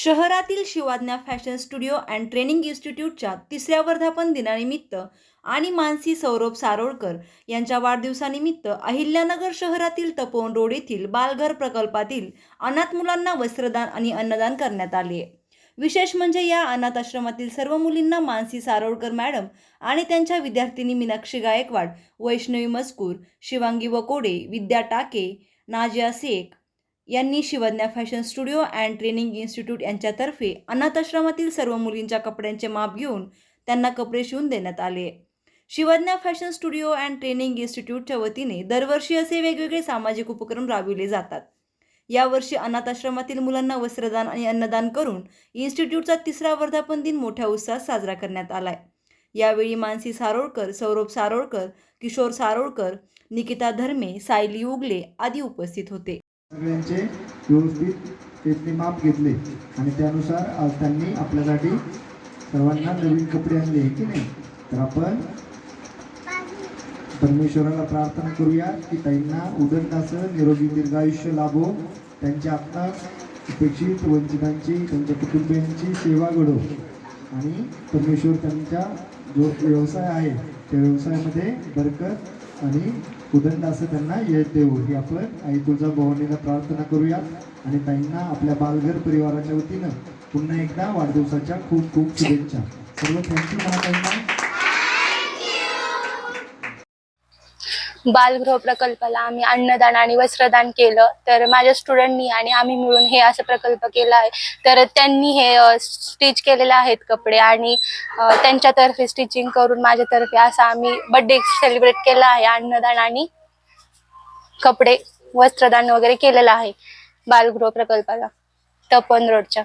शहरातील Shivadnya fashion studio and training इन्स्टिट्यूटच्या तिसऱ्या वर्धापन दिनानिमित्त आणि मानसी सौरभ सारोळकर यांच्या वाढदिवसानिमित्त अहिल्यानगर शहरातील तपोवन रोड येथील बालघर प्रकल्पातील अनाथ मुलांना वस्त्रदान आणि अन्नदान करण्यात आले. विशेष म्हणजे या अनाथ आश्रमातील सर्व मुलींना मानसी सारोळकर मॅडम आणि त्यांच्या विद्यार्थिनी मीनाक्षी गायकवाड वैष्णवी मजकूर शिवांगी वकोडे विद्या टाके नाजिया शेख यांनी Shivadnya fashion studio and training institute यांच्यातर्फे अनाथाश्रमातील सर्व मुलींच्या कपड्यांचे माप घेऊन त्यांना कपडे शिवून देण्यात आले. Shivadnya fashion studio and training इन्स्टिट्यूटच्या वतीने दरवर्षी असे वेगवेगळे सामाजिक उपक्रम राबविले जातात. यावर्षी अनाथाश्रमातील मुलांना वस्त्रदान आणि अन्नदान करून इन्स्टिट्यूटचा तिसरा वर्धापन दिन मोठ्या उत्साहात साजरा करण्यात आलाय. यावेळी मानसी सारोळकर सौरभ सारोळकर किशोर सारोळकर निकिता धर्मे सायली उगले आदी उपस्थित होते. सगळ्यांचे व्यवस्थित त्यांनी माप घेतले आणि त्यानुसार आज त्यांनी आपल्यासाठी सर्वांना नवीन कपडे आणले की नाही? तर आपण परमेश्वराला प्रार्थना करूया की त्यांना उदंडासं निरोगी दीर्घायुष्य लाभो. त्यांच्या आत्मा उपेक्षित वंचितांची त्यांच्या कुटुंबियांची सेवा घडो. आणि परमेश्वर त्यांचा जो व्यवसाय आहे त्या व्यवसायामध्ये बरकत आणि उदंड असं त्यांना यश देऊ ही आपण आई तुझा भवानीला प्रार्थना करूया. आणि ताईंना आपल्या बालघर परिवाराच्या वतीनं पुन्हा एकदा वाढदिवसाच्या खूप खूप शुभेच्छा. सर्व थँक्यू म्हणा बालगृह प्रकल्पाला आम्ही अन्नदान आणि वस्त्रदान केलं. तर माझ्या स्टुडंटनी आणि आम्ही मिळून हे असं प्रकल्प केला आहे. तर त्यांनी हे स्टिच केलेले आहेत कपडे आणि त्यांच्यातर्फे स्टिचिंग करून माझ्यातर्फे असं आम्ही बड्डे सेलिब्रेट केला आहे. अन्नदान आणि कपडे वस्त्रदान वगैरे केलेलं आहे बालगृह प्रकल्पाला तपन रोडच्या